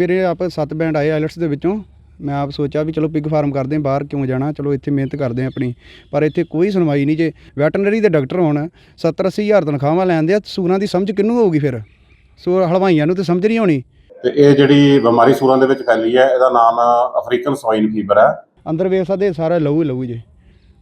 ਮੇਰੇ ਆਪ ਸੱਤ ਬੈਂਡ ਆਏ ਆਇਲਟਸ ਦੇ ਵਿੱਚੋਂ। ਮੈਂ ਆਪ ਸੋਚਿਆ ਵੀ ਚਲੋ ਪਿਗ ਫਾਰਮ ਕਰਦੇ ਹਾਂ ਬਾਹਰ ਕਿਉਂ ਜਾਣਾ? ਚਲੋ ਇੱਥੇ ਮਿਹਨਤ ਕਰਦੇ ਹਾਂ ਆਪਣੀ। ਪਰ ਇੱਥੇ ਕੋਈ ਸੁਣਵਾਈ ਨਹੀਂ। ਜੇ ਵੈਟਰਨਰੀ ਦੇ ਡਾਕਟਰ ਹੋਣ 70 80 ਹਜ਼ਾਰ ਤਨਖਾਹਾਂ ਲੈਂਦੇ ਆ ਸੂਰਾਂ ਦੀ ਸਮਝ ਕਿਹਨੂੰ ਹੋਊਗੀ ਫਿਰ? ਸੋ ਹਲਵਾਈਆਂ ਨੂੰ ਤੇ ਸਮਝ ਨਹੀਂ ਆਉਣੀ। ਤੇ ਇਹ ਜਿਹੜੀ ਬਿਮਾਰੀ ਸੂਰਾਂ ਦੇ ਵਿੱਚ ਫੈਲੀ ਹੈ ਇਹਦਾ ਨਾਮ ਅਫਰੀਕਨ ਸਵਾਈਨ ਫੀਵਰ ਹੈ। ਅੰਦਰ ਵੇਖ ਸਕਦੇ ਸਾਰਾ ਲਹੂ ਹੀ ਲਹੂ ਜੇ।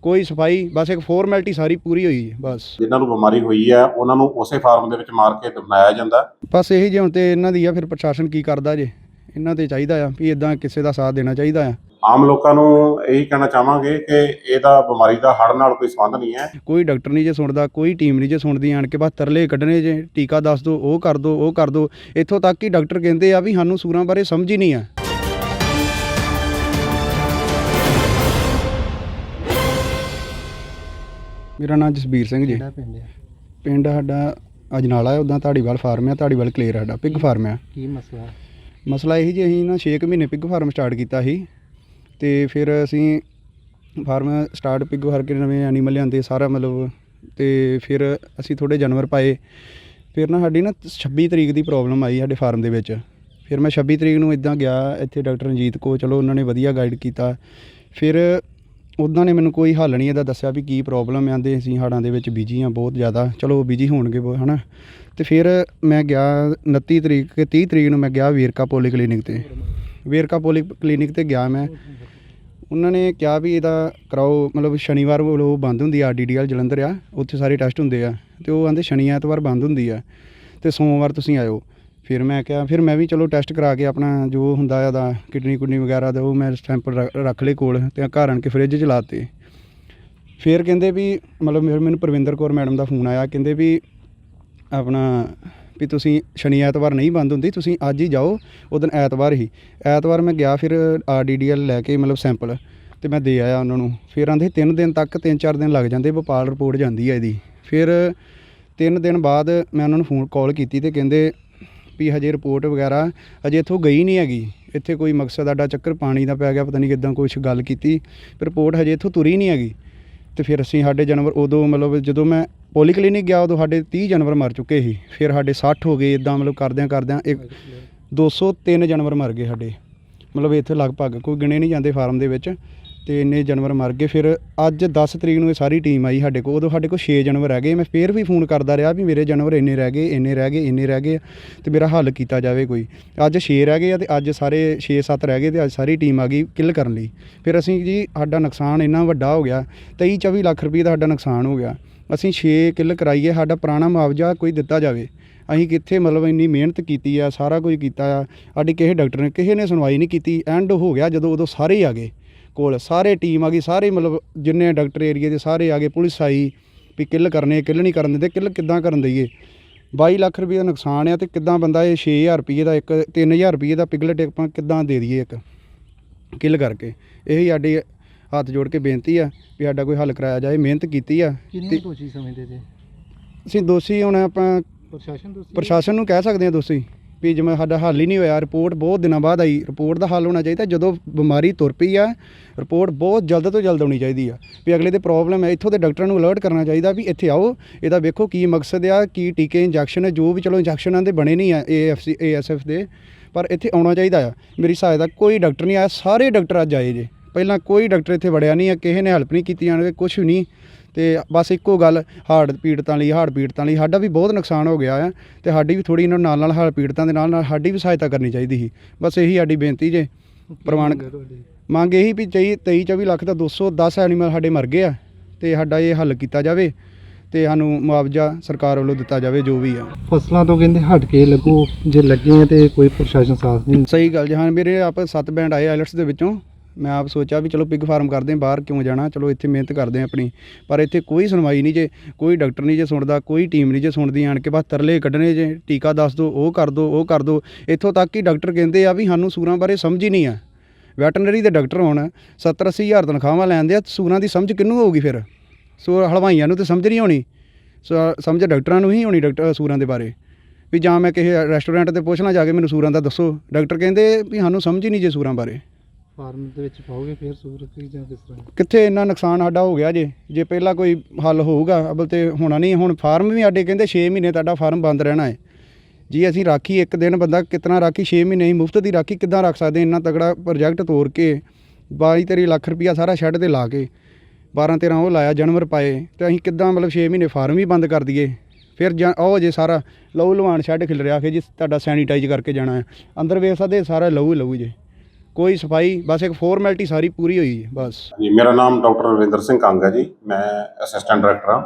ਕੋਈ ਸਫ਼ਾਈ ਬਸ ਇੱਕ ਫਾਰਮੈਲਿਟੀ ਸਾਰੀ ਪੂਰੀ ਹੋਈ ਹੈ ਬਸ। ਜਿਨ੍ਹਾਂ ਨੂੰ ਬਿਮਾਰੀ ਹੋਈ ਹੈ ਉਹਨਾਂ ਨੂੰ ਉਸੇ ਫਾਰਮ ਦੇ ਵਿੱਚ ਮਾਰ ਕੇ ਦਫਨਾਇਆ ਜਾਂਦਾ। ਬਸ ਇਹੀ ਜੇ ਹੁਣ ਤੇ ਇਹਨਾਂ ਦੀ ਆ ਫਿਰ ਪ੍ਰਸ਼ਾਸਨ ਕੀ ਕਰਦਾ ਜੇ? ਇਹਨਾਂ ਤੇ ਚਾਹੀਦਾ ਆ ਵੀ ਇਦਾਂ ਕਿਸੇ ਦਾ ਸਾਥ ਦੇਣਾ ਚਾਹੀਦਾ ਆ। ਆਮ ਲੋਕਾਂ ਨੂੰ ਇਹੀ ਕਹਿਣਾ ਚਾਹਾਂਗੇ ਕਿ ਇਹਦਾ ਬਿਮਾਰੀ ਦਾ ਹੜ ਨਾਲ ਕੋਈ ਸੰਬੰਧ ਨਹੀਂ ਹੈ। ਕੋਈ ਡਾਕਟਰ ਨਹੀਂ ਜੇ ਸੁਣਦਾ ਕੋਈ ਟੀਮ ਨਹੀਂ ਜੇ ਸੁਣਦੀ ਆਣ ਕੇ ਬਸ ਤਰਲੇ ਕੱਢਣੇ ਜੇ ਟੀਕਾ ਦੱਸ ਦਿਓ ਉਹ ਕਰ ਦਿਓ ਉਹ ਕਰ ਦਿਓ ਇੱਥੋਂ ਤੱਕ ਕਿ ਡਾਕਟਰ ਕਹਿੰਦੇ ਆ ਵੀ ਸਾਨੂੰ ਸੂਰਾਂ ਬਾਰੇ ਸਮਝ ਹੀ ਨਹੀਂ ਆ। ਮੇਰਾ ਨਾਮ ਜਸਬੀਰ ਸਿੰਘ ਜੀ। ਪਿੰਡ ਆ? ਪਿੰਡ ਸਾਡਾ ਅਜਨਾਲਾ ਹੈ ਉਦਾਂ ਧਾੜੀਵਾਲ ਫਾਰਮ ਆ ਧਾੜੀਵਾਲ ਕਲੀਅਰ ਸਾਡਾ ਪਿਗ ਫਾਰਮ ਆ। ਕੀ ਮਸਲਾ? ਮਸਲਾ ਇਹ ਜੀ, ਅਸੀਂ ਨਾ 6 ਮਹੀਨੇ ਪਿਗ ਫਾਰਮ ਸਟਾਰਟ ਕੀਤਾ ਸੀ ਤੇ ਫਿਰ ਅਸੀਂ ਫਾਰਮ ਸਟਾਰਟ ਪਿਗ ਫਾਰ ਕੇ ਨਵੇਂ ਐਨੀਮਲ ਲਿਆਂਦੇ ਸਾਰਾ ਮਤਲਬ ਤੇ ਫਿਰ ਅਸੀਂ ਥੋੜੇ ਜਾਨਵਰ ਪਾਏ। ਫਿਰ ਨਾ ਸਾਡੀ ਨਾ 26 ਤਰੀਕ ਦੀ ਪ੍ਰੋਬਲਮ ਆਈ ਸਾਡੇ ਫਾਰਮ ਦੇ ਵਿੱਚ। ਫਿਰ ਮੈਂ 26 ਤਰੀਕ ਨੂੰ ਇਦਾਂ ਗਿਆ, ਇੱਥੇ ਡਾਕਟਰ ਰਣਜੀਤ ਕੋ ਚਲੋ ਉਹਨਾਂ ਨੇ ਵਧੀਆ ਗਾਈਡ ਕੀਤਾ। ਫਿਰ ਉਹਨਾਂ ਨੇ ਮੈਨੂੰ ਕੋਈ ਹੱਲ ਨਹੀਂ ਇਹਦਾ ਦੱਸਿਆ ਵੀ ਕੀ ਪ੍ਰੋਬਲਮ ਆਂਦੇ ਅਸੀਂ ਹਾੜਾਂ ਦੇ ਵਿੱਚ ਬਿਜ਼ੀ ਆ ਬਹੁਤ ਜ਼ਿਆਦਾ। ਚਲੋ ਬਿਜ਼ੀ ਹੋਣਗੇ ਬਹੁਤ, ਹਨਾ। ਤੇ ਫਿਰ ਮੈਂ ਗਿਆ 29 ਤਰੀਕ ਕੇ 30 ਤਰੀਕ ਨੂੰ ਮੈਂ ਗਿਆ ਵੇਰਕਾ ਪੋਲੀ ਕਲੀਨਿਕ ਤੇ। ਵੇਰਕਾ ਪੋਲੀ ਕਲੀਨਿਕ ਤੇ ਗਿਆ ਮੈਂ। ਉਹਨਾਂ ਨੇ ਕਿਹਾ ਵੀ ਇਹਦਾ ਕਰਾਓ ਮਤਲਬ ਸ਼ਨੀਵਾਰ ਉਹ ਬੰਦ ਹੁੰਦੀ ਆ ਡੀਡੀਐਲ ਜਲੰਧਰ ਆ ਉੱਥੇ ਸਾਰੇ ਟੈਸਟ ਹੁੰਦੇ ਆ। ਤੇ ਉਹ ਆਂਦੇ ਸ਼ਨੀ ਐਤਵਾਰ ਬੰਦ ਹੁੰਦੀ ਆ। ਤੇ ਸੋਮਵਾਰ ਤੁਸੀਂ ਆਇਓ। ਫਿਰ ਮੈਂ ਕਿਹਾ, ਫਿਰ ਮੈਂ ਵੀ ਚਲੋ ਟੈਸਟ ਕਰਾ ਕੇ ਆਪਣਾ ਜੋ ਹੁੰਦਾ ਆ ਦਾ ਕਿਡਨੀ ਕੁਡਨੀ ਵਗੈਰਾ ਦਾ, ਉਹ ਮੈਂ ਸੈਂਪਲ ਰੱਖ ਲਏ ਕੋਲ ਤੇ ਘਰ ਆਣ ਕੇ ਫ੍ਰਿਜ 'ਚ ਲਾਤੇ ਫਿਰ ਕਹਿੰਦੇ ਵੀ ਮਤਲਬ ਮੇਰੇ ਮੈਨੂੰ ਪ੍ਰਵਿੰਦਰ ਕੌਰ ਮੈਡਮ ਦਾ ਫੋਨ ਆਇਆ, ਕਹਿੰਦੇ ਵੀ ਆਪਣਾ ਵੀ ਤੁਸੀਂ ਸ਼ਨੀ ਐਤਵਾਰ ਨਹੀਂ ਬੰਦ ਹੁੰਦੀ, ਤੁਸੀਂ ਅੱਜ ਹੀ ਜਾਓ, ਉਹ ਦਿਨ ਐਤਵਾਰ ਹੀ। ਐਤਵਾਰ ਮੈਂ ਗਿਆ ਫਿਰ ਆਰਡੀਡੀਐਲ ਲੈ ਕੇ ਮਤਲਬ ਸੈਂਪਲ ਤੇ ਮੈਂ ਦੇ ਆਇਆ ਉਹਨਾਂ ਨੂੰ। ਫਿਰ ਆਂਦੇ ਤਿੰਨ ਦਿਨ ਤੱਕ ਤਿੰਨ ਚਾਰ ਦਿਨ ਲੱਗ ਜਾਂਦੇ ਭੋਪਾਲ ਰਿਪੋਰਟ ਜਾਂਦੀ ਹੈ ਇਹਦੀ। ਫਿਰ ਤਿੰਨ ਦਿਨ ਬਾਅਦ ਮੈਂ ਉਹਨਾਂ ਨੂੰ ਫੋਨ ਕਾਲ ਕੀਤੀ ਤੇ ਕਹਿੰਦੇ ਵੀ ਹਜੇ ਰਿਪੋਰਟ ਵਗੈਰਾ ਹਜੇ ਇੱਥੋਂ ਗਈ ਨਹੀਂ ਹੈਗੀ। ਇੱਥੇ ਕੋਈ ਮਕਸਦ ਆਡਾ ਚੱਕਰ ਪਾਣੀ ਦਾ ਪੈ ਗਿਆ, ਪਤਾ ਨਹੀਂ ਕਿਦਾਂ ਕੁਛ ਗੱਲ ਕੀਤੀ ਰਿਪੋਰਟ ਹਜੇ ਇੱਥੋਂ ਤੁਰੀ ਨਹੀਂ ਹੈਗੀ। ਤੇ ਫਿਰ ਅਸੀਂ ਸਾਡੇ ਜਾਨਵਰ ਉਦੋਂ ਮਤਲਬ ਜਦੋਂ ਮੈਂ ਪੋਲੀ ਕਲੀਨਿਕ ਗਿਆ, ਉਦੋਂ ਸਾਡੇ 30 ਜਾਨਵਰ ਮਰ ਚੁੱਕੇ ਸੀ। ਫਿਰ ਸਾਡੇ 60 ਹੋ ਗਏ ਇਦਾਂ ਮਤਲਬ ਕਰਦਿਆਂ ਕਰਦਿਆਂ ਇੱਕ 203 ਜਾਨਵਰ ਮਰ ਗਏ ਸਾਡੇ। ਮਤਲਬ ਇੱਥੇ ਲਗਭਗ ਕੋਈ ਗਿਣੇ ਨਹੀਂ ਜਾਂਦੇ ਫਾਰਮ ਦੇ ਵਿੱਚ। ਤੇ ਇੰਨੇ ਜਾਨਵਰ ਮਰ ਗਏ। ਫਿਰ ਅੱਜ 10 ਤਰੀਕ ਨੂੰ ਇਹ ਸਾਰੀ ਟੀਮ ਆਈ ਸਾਡੇ ਕੋਲ। ਉਦੋਂ ਸਾਡੇ ਕੋਲ 6 ਜਾਨਵਰ ਰਹਿ ਗਏ। ਮੈਂ ਫਿਰ ਵੀ ਫੋਨ ਕਰਦਾ ਰਿਹਾ ਵੀ ਮੇਰੇ ਜਾਨਵਰ ਇੰਨੇ ਰਹਿ ਗਏ, ਇੰਨੇ ਰਹਿ ਗਏ, ਇੰਨੇ ਰਹਿ ਗਏ ਤੇ ਮੇਰਾ ਹੱਲ ਕੀਤਾ ਜਾਵੇ ਕੋਈ। ਅੱਜ 6 ਰਹਿ ਗਏ ਆ ਤੇ ਅੱਜ ਸਾਰੇ 6-7 ਰਹਿ ਗਏ ਤੇ ਅੱਜ ਸਾਰੀ ਟੀਮ ਆ ਗਈ ਕਿੱਲ ਕਰਨ ਲਈ। ਫਿਰ ਅਸੀਂ ਜੀ ਸਾਡਾ ਨੁਕਸਾਨ ਇੰਨਾ ਵੱਡਾ ਹੋ ਗਿਆ 23-24 ਲੱਖ ਰੁਪਏ ਦਾ ਸਾਡਾ ਨੁਕਸਾਨ ਹੋ ਗਿਆ। ਅਸੀਂ 6 ਕਿੱਲ ਕਰਾਈਏ, ਸਾਡਾ ਪੁਰਾਣਾ ਮੁਆਵਜ਼ਾ ਕੋਈ ਦਿੱਤਾ ਜਾਵੇ। ਅਸੀਂ ਕਿੱਥੇ ਮਤਲਬ ਇੰਨੀ ਮਿਹਨਤ ਕੀਤੀ ਆ, ਸਾਰਾ ਕੁਝ ਕੀਤਾ ਆ। ਸਾਡੀ ਕਿਸੇ ਡਾਕਟਰ ਨੇ, ਕਿਸੇ ਨੇ ਸੁਣਵਾਈ ਨਹੀਂ ਕੀਤੀ। ਐਂਡ ਹੋ ਗਿਆ ਜਦੋਂ ਉਦੋਂ ਸਾਰੇ ਹੀ ਆ ਗਏ। ਕੋਲ ਸਾਰੇ ਟੀਮ ਆ ਗਈ ਸਾਰੇ ਮਤਲਬ ਜਿੰਨੇ ਡਾਕਟਰ ਏਰੀਏ ਦੇ ਸਾਰੇ ਆ ਗਏ ਪੁਲਿਸ ਆਈ ਵੀ ਕਿੱਲ ਕਰਨੇ ਕਿੱਲ ਨਹੀਂ ਕਰਨ ਦਿੰਦੇ ਕਿੱਲ ਕਿੱਦਾਂ ਕਰਨ ਦਈਏ? 22 ਲੱਖ ਰੁਪਏ ਦਾ ਨੁਕਸਾਨ ਆ ਤੇ ਕਿੱਦਾਂ ਬੰਦਾ ਇਹ 6000 ਰੁਪਏ ਦਾ ਇੱਕ 3000 ਰੁਪਏ ਦਾ ਪਿਗਲਟ ਆਪਾਂ ਕਿੱਦਾਂ ਦੇ ਦਈਏ ਇੱਕ ਕਿੱਲ ਕਰਕੇ? ਇਹੀ ਸਾਡੀ ਹੱਥ ਜੋੜ ਕੇ ਬੇਨਤੀ ਆ ਵੀ ਸਾਡਾ ਕੋਈ ਹੱਲ ਕਰਾਇਆ ਜਾਏ ਮਿਹਨਤ ਕੀਤੀ ਆ। ਕਿਹਨੂੰ ਦੋਸ਼ੀ ਸਮਝਦੇ ਜੇ ਅਸੀਂ ਦੋਸ਼ੀ ਹੁਣ ਆਪਾਂ ਪ੍ਰਸ਼ਾਸਨ ਦੋਸ਼ੀ? ਪ੍ਰਸ਼ਾਸਨ ਨੂੰ ਕਹਿ ਸਕਦੇ ਹਾਂ ਦੋਸ਼ੀ। ਵੀ ਜਿਵੇਂ ਸਾਡਾ ਹੱਲ ਹੀ ਨਹੀਂ ਹੋਇਆ ਰਿਪੋਰਟ ਬਹੁਤ ਦਿਨਾਂ ਬਾਅਦ ਆਈ। ਰਿਪੋਰਟ ਦਾ ਹੱਲ ਹੋਣਾ ਚਾਹੀਦਾ ਜਦੋਂ ਬਿਮਾਰੀ ਤੁਰ ਪਈ ਆ ਰਿਪੋਰਟ ਬਹੁਤ ਜਲਦ ਤੋਂ ਜਲਦ ਆਉਣੀ ਚਾਹੀਦੀ ਆ। ਵੀ ਅਗਲੇ ਦੇ ਪ੍ਰੋਬਲਮ ਹੈ, ਇੱਥੋਂ ਦੇ ਡਾਕਟਰਾਂ ਨੂੰ ਅਲਰਟ ਕਰਨਾ ਚਾਹੀਦਾ ਵੀ ਇੱਥੇ ਆਓ, ਇਹਦਾ ਵੇਖੋ ਕੀ ਮਕਸਦ ਆ, ਕੀ ਟੀਕੇ ਇੰਜੈਕਸ਼ਨ ਜੋ ਵੀ ਚਲੋ ਇੰਜੈਕਸ਼ਨਾਂ ਦੇ ਬਣੇ ਨਹੀਂ ਆ ਏਐਫਸੀ ਏਐਸਐਫ ਦੇ, ਪਰ ਇੱਥੇ ਆਉਣਾ ਚਾਹੀਦਾ ਆ। ਮੇਰੀ ਸਹਾਇਤਾ, ਕੋਈ ਡਾਕਟਰ ਨਹੀਂ ਆਇਆ, ਸਾਰੇ ਡਾਕਟਰ ਅੱਜ ਆਏ ਜੇ। ਪਹਿਲਾਂ ਕੋਈ ਡਾਕਟਰ ਇੱਥੇ ਵੜਿਆ ਨਹੀਂ ਆ, ਕਿਸੇ ਨੇ ਹੈਲਪ ਨਹੀਂ ਕੀਤੀ ਜਾਣਗੇ ਕੁਝ ਨਹੀਂ। ਤੇ ਬਸ ਇੱਕੋ ਗੱਲ ਹਾਰਟ ਪੀੜਤਾਂ ਲਈ ਹਾਰਟ ਪੀੜਤਾਂ ਲਈ ਸਾਡਾ ਵੀ ਬਹੁਤ ਨੁਕਸਾਨ ਹੋ ਗਿਆ ਆ ਤੇ ਸਾਡੀ ਵੀ ਥੋੜੀ ਇਹਨਾਂ ਨਾਲ ਨਾਲ ਹਾਰਟ ਪੀੜਤਾਂ ਦੇ ਨਾਲ ਨਾਲ ਸਾਡੀ ਵੀ ਸਹਾਇਤਾ ਕਰਨੀ ਚਾਹੀਦੀ ਸੀ। ਬਸ ਇਹੀ ਸਾਡੀ ਬੇਨਤੀ ਜੇ ਪ੍ਰਮਾਣਿਕ ਮੰਗ ਇਹੀ ਵੀ 23 24 ਲੱਖ ਦਾ 210 ਐਨੀਮਲ ਸਾਡੇ ਮਰ ਗਏ ਆ ਤੇ ਸਾਡਾ ਇਹ ਹੱਲ ਕੀਤਾ ਜਾਵੇ ਤੇ ਸਾਨੂੰ ਮੁਆਵਜ਼ਾ ਸਰਕਾਰ ਵੱਲੋਂ ਦਿੱਤਾ ਜਾਵੇ ਜੋ ਵੀ ਆ। ਫਸਲਾਂ ਤੋਂ ਕਹਿੰਦੇ ਹਟ ਕੇ ਲੱਗੋ ਜੇ ਲੱਗੇ ਤੇ ਕੋਈ ਪ੍ਰਸ਼ਾਸਨ ਸਾਥ ਨਹੀਂ ਸਹੀ ਗੱਲ ਜੀ ਹਾਂ ਮੇਰੇ ਆਪ ਸੱਤ ਬੈਂਡ ਆਏ ਆਇਲਟਸ ਦੇ ਵਿੱਚੋਂ। ਮੈਂ ਆਪ ਸੋਚਿਆ ਵੀ ਚਲੋ ਪਿਗ ਫਾਰਮ ਕਰਦੇ ਹਾਂ, ਬਾਹਰ ਕਿਉਂ ਜਾਣਾ? ਚਲੋ ਇੱਥੇ ਮਿਹਨਤ ਕਰਦੇ ਹਾਂ ਆਪਣੀ। ਪਰ ਇੱਥੇ ਕੋਈ ਸੁਣਵਾਈ ਨਹੀਂ ਜੇ, ਕੋਈ ਡਾਕਟਰ ਨਹੀਂ ਜੇ ਸੁਣਦਾ, ਕੋਈ ਟੀਮ ਨਹੀਂ ਜੇ ਸੁਣਦੀ, ਆਣ ਕੇ ਬਸ ਤਰਲੇ ਕੱਢਣੇ ਜੇ, ਟੀਕਾ ਦੱਸ ਦਿਓ ਉਹ ਕਰ ਦਿਓ ਉਹ ਕਰ ਦਿਓ ਇੱਥੋਂ ਤੱਕ ਕਿ ਡਾਕਟਰ ਕਹਿੰਦੇ ਆ ਵੀ ਸਾਨੂੰ ਸੂਰਾਂ ਬਾਰੇ ਸਮਝ ਹੀ ਨਹੀਂ ਆ। ਵੈਟਰਨਰੀ ਦੇ ਡਾਕਟਰ ਹੋਣ 70 80 ਹਜ਼ਾਰ ਤਨਖਾਹਾਂ ਲੈਂਦੇ ਆ, ਸੂਰਾਂ ਦੀ ਸਮਝ ਕਿਹਨੂੰ ਹੋਊਗੀ ਫਿਰ? ਸੋ ਹਲਵਾਈਆਂ ਨੂੰ ਤੇ ਸਮਝ ਨਹੀਂ ਆਉਣੀ। ਸੋ ਸਮਝ ਡਾਕਟਰਾਂ ਨੂੰ ਹੀ ਹੋਣੀ ਡਾਕਟਰ ਸੂਰਾਂ ਦੇ ਬਾਰੇ। ਵੀ ਜਾਂ ਮੈਂ ਕਿਸੇ ਰੈਸਟੋਰੈਂਟ ਤੇ ਪੁੱਛਣਾ ਜਾ ਕੇ ਮੈਨੂੰ ਸੂਰਾਂ ਦਾ ਦੱਸੋ। ਡਾਕਟਰ ਕਹਿੰਦੇ ਵੀ ਸਾਨੂੰ ਸਮਝ ਹੀ ਨਹੀਂ ਜੇ ਸੂਰਾਂ ਬਾਰੇ। ਫਾਰਮ ਦੇ ਵਿੱਚ ਪਾਓਗੇ ਫਿਰ ਸੂਰਤ ਕੀ ਜਾਂ ਕਿਸ ਤਰ੍ਹਾਂ? ਕਿੱਥੇ ਇੰਨਾ ਨੁਕਸਾਨ ਸਾਡਾ ਹੋ ਗਿਆ ਜੇ? ਜੇ ਪਹਿਲਾਂ ਕੋਈ ਹੱਲ ਹੋਊਗਾ, ਅਬਲ ਤੇ ਹੋਣਾ ਨਹੀਂ, ਹੁਣ ਫਾਰਮ ਵੀ ਸਾਡੇ ਕਹਿੰਦੇ 6 ਮਹੀਨੇ ਤੁਹਾਡਾ ਫਾਰਮ ਬੰਦ ਰਹਿਣਾ ਹੈ। ਜੀ ਅਸੀਂ ਰਾਖੀ ਇੱਕ ਦਿਨ ਬੰਦਾ ਕਿਤਨਾ ਰਾਖੀ 6 ਮਹੀਨੇ ਹੀ ਮੁਫਤ ਦੀ ਰਾਖੀ ਕਿੱਦਾਂ ਰੱਖ ਸਕਦੇ ਇੰਨਾ ਤਗੜਾ ਪ੍ਰੋਜੈਕਟ ਤੋੜ ਕੇ 22 23 ਲੱਖ ਰੁਪਇਆ ਸਾਰਾ ਸ਼ੈੱਡ ਤੇ ਲਾ ਕੇ 12 13 ਉਹ ਲਾਇਆ, ਜਾਨਵਰ ਪਾਏ, ਤੇ ਅਸੀਂ ਕਿੱਦਾਂ ਮਤਲਬ 6 ਮਹੀਨੇ ਫਾਰਮ ਹੀ ਬੰਦ ਕਰ ਦਈਏ? ਫਿਰ ਜਾਂ ਉਹ ਜੇ ਸਾਰਾ ਲਹੂ ਲਵਾਨ ਸ਼ੈੱਡ ਖਿਲ ਰਿਹਾ ਕਿ ਜੀ ਤੁਹਾਡਾ ਸੈਨੀਟਾਈਜ਼ ਕਰਕੇ ਜਾਣਾ ਹੈ। ਅੰਦਰ ਵੇਖ ਸਕਦੇ ਸਾਰਾ ਲਹੂ ਹੀ ਲਹੂ ਜੇ। ਕੋਈ ਸਫ਼ਾਈ, ਬਸ ਇੱਕ ਫਾਰਮੈਲਿਟੀ ਸਾਰੀ ਪੂਰੀ ਹੋਈ ਹੈ ਬਸ। ਜੀ ਮੇਰਾ ਨਾਮ ਡਾਕਟਰ ਰਵਿੰਦਰ ਸਿੰਘ ਕੰਗ ਹੈ ਜੀ, ਮੈਂ ਅਸਿਸਟੈਂਟ ਡਾਇਰੈਕਟਰ ਹਾਂ।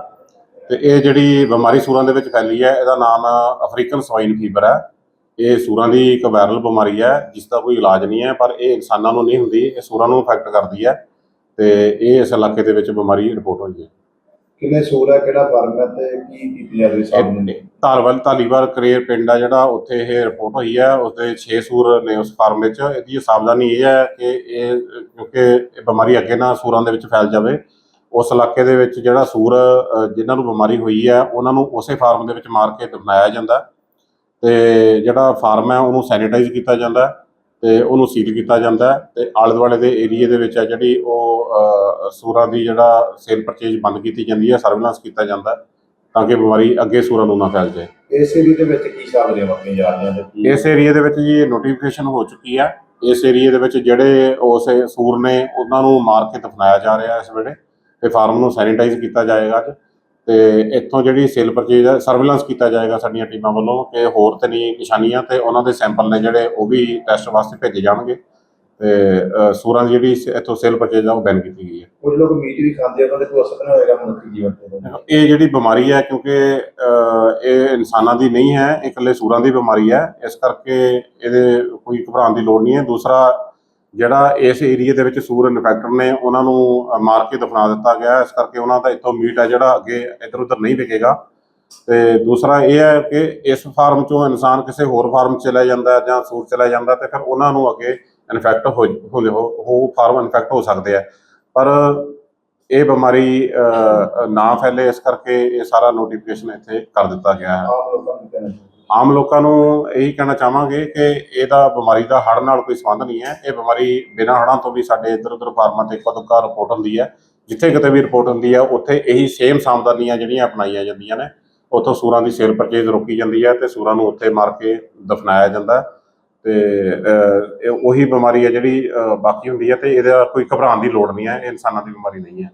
ਤੇ ਇਹ ਜਿਹੜੀ ਬਿਮਾਰੀ ਸੂਰਾਂ ਦੇ ਵਿੱਚ ਫੈਲੀ ਹੈ, ਇਹਦਾ ਨਾਮ ਅਫਰੀਕਨ ਸਵਾਈਨ ਫੀਵਰ ਹੈ। ਇਹ ਸੂਰਾਂ ਦੀ ਇੱਕ ਵਾਇਰਲ ਬਿਮਾਰੀ ਹੈ, ਜਿਸ ਦਾ ਕੋਈ ਇਲਾਜ ਨਹੀਂ ਹੈ, ਪਰ ਇਹ ਇਨਸਾਨਾਂ ਨੂੰ ਨਹੀਂ ਹੁੰਦੀ, ਇਹ ਸੂਰਾਂ ਨੂੰ ਇਫੈਕਟ ਕਰਦੀ ਹੈ। ਤੇ ਇਹ ਇਸ ਇਲਾਕੇ ਦੇ ਵਿੱਚ ਬਿਮਾਰੀ ਰਿਪੋਰਟ ਹੋਈ ਹੈ। ਕਿੰਨੇ ਸੂਰ ਹੈ ਕਿਹੜਾ ਫਾਰਮ ਹੈ ਤੇ ਕੀ ਕੀਤੀ ਜਾ ਰਹੀ ਸਾਹਮਣੇ? ਧਾਰਵਾਲ ਧਾਲੀਵਾਲ ਕਰੇਰ ਪਿੰਡ ਆ ਜਿਹੜਾ ਉੱਥੇ ਇਹ ਰਿਪੋਰਟ ਹੋਈ ਹੈ ਉਸਦੇ 6 ਸੂਰ ਨੇ ਉਸ ਫਾਰਮ ਵਿੱਚ। ਇਹਦੀ ਸਾਵਧਾਨੀ ਇਹ ਹੈ ਕਿ ਇਹ ਕਿਉਂਕਿ ਇਹ ਬਿਮਾਰੀ ਅੱਗੇ ਨਾ ਸੂਰਾਂ ਦੇ ਵਿੱਚ ਫੈਲ ਜਾਵੇ। ਉਸ ਇਲਾਕੇ ਦੇ ਵਿੱਚ ਜਿਹੜਾ ਸੂਰ ਅ, ਜਿਨ੍ਹਾਂ ਨੂੰ ਬਿਮਾਰੀ ਹੋਈ ਹੈ ਉਹਨਾਂ ਨੂੰ ਉਸੇ ਫਾਰਮ ਦੇ ਵਿੱਚ ਮਾਰ ਕੇ ਦਫਨਾਇਆ ਜਾਂਦਾ ਤੇ ਜਿਹੜਾ ਫਾਰਮ ਹੈ ਉਹਨੂੰ ਸੈਨੀਟਾਈਜ਼ ਕੀਤਾ ਜਾਂਦਾ ਤੇ ਉਹਨੂੰ ਸੀਲ ਕੀਤਾ ਜਾਂਦਾ ਤੇ ਆਲੇ ਦੁਆਲੇ ਦੇ ਏਰੀਆ ਦੇ ਵਿੱਚ ਹੈ ਜਿਹੜੀ ਉਹ ਸੂਰਾਂ ਦੀ ਜਿਹੜਾ ਸੇਲ ਪਰਚੇਜ ਬੰਦ ਕੀਤੀ ਜਾਂਦੀ ਹੈ ਸਰਵੇਲੈਂਸ ਕੀਤਾ ਜਾਂਦਾ ਤਾਂ ਕਿ ਬਿਮਾਰੀ ਅੱਗੇ ਸੂਰਾਂ ਨੂੰ ਨਾ ਫੈਲ ਜਾਏ। ਇਸ ਏਰੀਏ ਦੇ ਵਿੱਚ ਕੀ ਸਾਹਮਣੇ ਵਰਤੀਆਂ ਜਾ ਰਹੀਆਂ ਕੀ? ਇਸ ਏਰੀਆ ਦੇ ਵਿੱਚ ਜੀ ਨੋਟੀਫਿਕੇਸ਼ਨ ਹੋ ਚੁੱਕੀ ਹੈ। ਇਸ ਏਰੀਆ ਦੇ ਵਿੱਚ ਜਿਹੜੇ ਉਸ ਸੂਰ ਨੇ ਉਹਨਾਂ ਨੂੰ ਮਾਰ ਕੇ ਦਫਨਾਇਆ ਜਾ ਰਿਹਾ ਇਸ ਵੇਲੇ ਤੇ ਫਾਰਮ ਨੂੰ ਸੈਨੀਟਾਈਜ਼ ਕੀਤਾ ਜਾਏਗਾ ਅੱਜ। ਤੇ ਇੱਥੋਂ ਜਿਹੜੀ ਸੇਲ ਪਰਚੇਜ ਹੈ ਸਰਵੇਲੈਂਸ ਕੀਤਾ ਜਾਏਗਾ ਸਾਡੀਆਂ ਟੀਮਾਂ ਵੱਲੋਂ ਕਿ ਹੋਰ ਤੇ ਨਹੀਂ ਨਿਸ਼ਾਨੀਆਂ ਤੇ ਉਹਨਾਂ ਦੇ ਸੈਂਪਲ ਨੇ ਜਿਹੜੇ ਉਹ ਵੀ ਟੈਸਟ ਵਾਸਤੇ ਭੇਜੇ ਜਾਣਗੇ। ਤੇ ਸੂਰਾਂ ਦੀ ਜਿਹੜੀ ਇੱਥੋਂ ਸੇਲ ਪਰਚੇਜ ਆ ਉਹ ਬੈਨ ਕੀਤੀ ਗਈ ਹੈ। ਕੁਝ ਲੋਕ ਮੀਟ ਵੀ ਖਾਂਦੇ ਆ ਉਹਨਾਂ ਦੇ ਕੋਈ ਅਸਰ ਨਹੀਂ ਹੋਏਗਾ ਮਨੁੱਖੀ ਜੀਵਨ ਤੇ। ਇਹ ਜਿਹੜੀ ਬਿਮਾਰੀ ਹੈ ਕਿਉਂਕਿ ਇਹ ਇਨਸਾਨਾਂ ਦੀ ਨਹੀਂ ਹੈ ਇਹ ਇਕੱਲੇ ਸੂਰਾਂ ਦੀ ਬਿਮਾਰੀ ਹੈ। ਇਸ ਕਰਕੇ ਇਹਦੇ ਕੋਈ ਘਬਰਾਉਣ ਦੀ ਲੋੜ ਨਹੀਂ ਹੈ। ਦੂਸਰਾ ਜਿਹੜਾ ਇਸ ਏਰੀਆ ਦੇ ਵਿੱਚ ਸੂਰ ਇਨਫੈਕਟਰ ਨੇ ਉਹਨਾਂ ਨੂੰ ਮਾਰ ਕੇ ਦਫਨਾ ਦਿੱਤਾ ਗਿਆ। ਇਸ ਕਰਕੇ ਉਹਨਾਂ ਦਾ ਇੱਥੋਂ ਮੀਟ ਹੈ ਜਿਹੜਾ ਅੱਗੇ ਇੱਧਰ ਉੱਧਰ ਨਹੀਂ ਵਿਕੇਗਾ। ਤੇ ਦੂਸਰਾ ਇਹ ਹੈ ਕਿ ਇਸ ਫਾਰਮ ਚੋਂ ਇਨਸਾਨ ਕਿਸੇ ਹੋਰ ਫਾਰਮ 'ਚ ਚਲਾ ਜਾਂਦਾ ਜਾਂ ਸੂਰ ਚਲਾ ਜਾਂਦਾ ਤੇ ਫਿਰ ਉਹਨਾਂ ਨੂੰ ਅੱਗੇ ਇਨਫੈਕਟ ਹੋ ਹੋ ਫਾਰਮ ਇਨਫੈਕਟ ਹੋ ਸਕਦੇ ਆ ਪਰ ਇਹ ਬਿਮਾਰੀ ਨਾ ਫੈਲੇ, ਇਸ ਕਰਕੇ ਇਹ ਸਾਰਾ ਨੋਟੀਫਿਕੇਸ਼ਨ ਇੱਥੇ ਕਰ ਦਿੱਤਾ ਗਿਆ ਹੈ। ਆਮ ਲੋਕਾਂ ਨੂੰ ਇਹੀ ਕਹਿਣਾ ਚਾਹਾਂਗੇ ਕਿ ਇਹਦਾ ਬਿਮਾਰੀ ਦਾ ਹੜ੍ਹ ਨਾਲ ਕੋਈ ਸੰਬੰਧ ਨਹੀਂ ਹੈ। ਇਹ ਬਿਮਾਰੀ ਬਿਨਾਂ ਹੜ੍ਹਾਂ ਤੋਂ ਵੀ ਸਾਡੇ ਇੱਧਰ ਉੱਧਰ ਫਾਰਮਾਂ ਤੇ ਕਦੋਂ ਰਿਪੋਰਟ ਹੁੰਦੀ ਹੈ। ਜਿੱਥੇ ਕਿਤੇ ਵੀ ਰਿਪੋਰਟ ਹੁੰਦੀ ਹੈ, ਉੱਥੇ ਇਹੀ ਸੇਮ ਸਾਵਧਾਨੀਆਂ ਜਿਹੜੀਆਂ ਅਪਣਾਈਆਂ ਜਾਂਦੀਆਂ ਨੇ। ਉੱਥੋਂ ਸੂਰਾਂ ਦੀ ਸੇਲ ਪਰਚੇਜ਼ ਰੋਕੀ ਜਾਂਦੀ ਹੈ ਤੇ ਸੂਰਾਂ ਨੂੰ ਉੱਥੇ ਮਾਰ ਕੇ ਦਫਨਾਇਆ ਜਾਂਦਾ ਹੈ। ਤੇ ਉਹੀ ਬਿਮਾਰੀ ਹੈ ਜਿਹੜੀ ਬਾਕੀ ਹੁੰਦੀ ਹੈ ਤੇ ਇਹਦਾ ਕੋਈ ਘਬਰਾਉਣ ਦੀ ਲੋੜ ਨਹੀਂ ਹੈ। ਇਹ ਇਨਸਾਨਾਂ ਦੀ ਬਿਮਾਰੀ ਨਹੀਂ ਹੈ।